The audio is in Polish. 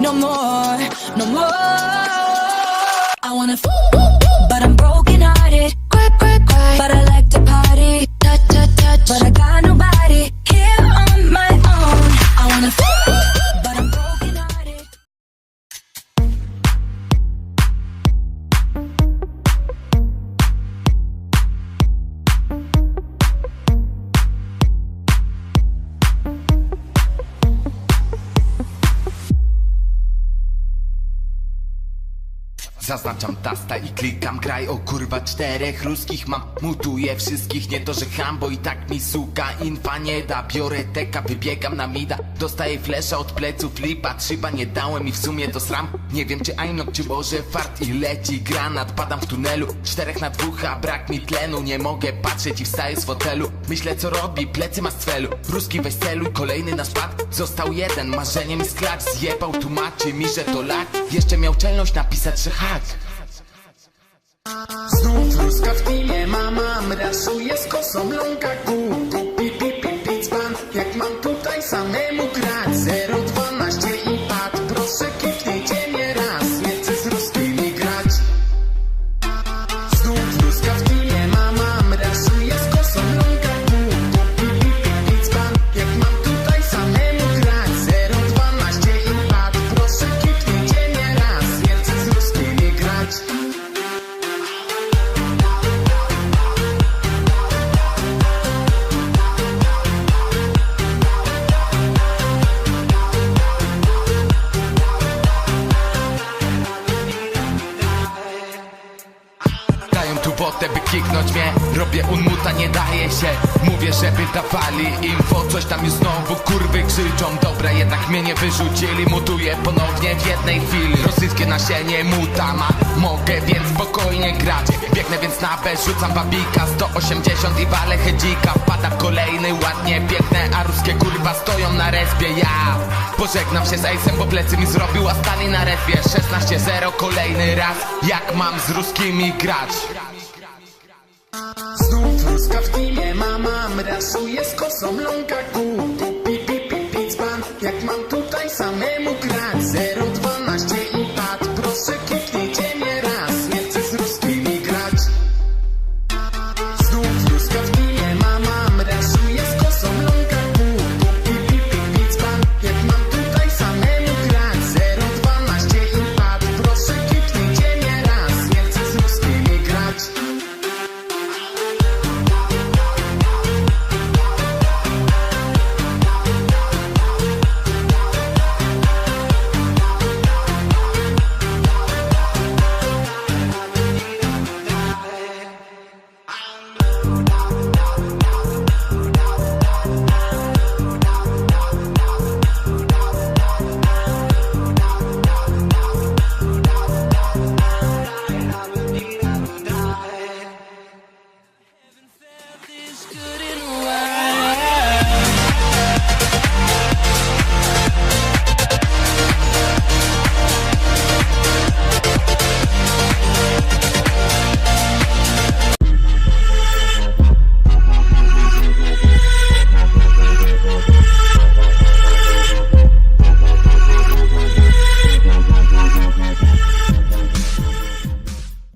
no more, no more. I wanna f, Zaznaczam tasta i klikam kraj O kurwa czterech ruskich mam. Mutuję wszystkich, nie to że ham Bo i tak mi suka. Infa nie da Biorę teka, wybiegam na mida. Dostaję flesza od pleców lipa Trzyba nie dałem i w sumie to sram. Nie wiem czy Ainok czy może fart I leci granat, padam w tunelu Czterech na dwóch, a brak mi tlenu. Nie mogę patrzeć i wstaję z fotelu. Myślę co robi, plecy ma z celu. Ruski weź celuj, kolejny na spad Został jeden, marzeniem jest klacz. Zjebał, tłumaczy mi, że to lak Jeszcze miał czelność napisać, że hak Znów ruska w teamie mama Mraszuje z kosą ląka. Kuku Pi, pi, pi, pi, Jak mam tutaj samemu grać Botę, by kiknąć mnie. Robię unmuta, nie daje się. Mówię, żeby dawali info. Coś tam już znowu kurwy krzyczą. Dobra, jednak mnie nie wyrzucili. Mutuję ponownie w jednej chwili. Rosyjskie nasienie muta ma. Mogę więc spokojnie grać. Biegnę więc na B, rzucam babika. 180 i walę hedzika. Wpada kolejny, ładnie biegnę. A ruskie kurwa stoją na respie. Ja pożegnam się z Ace'em Bo plecy mi zrobił, a stanie na respie. 16-0 kolejny raz. Jak mam z ruskimi grać Casablanca.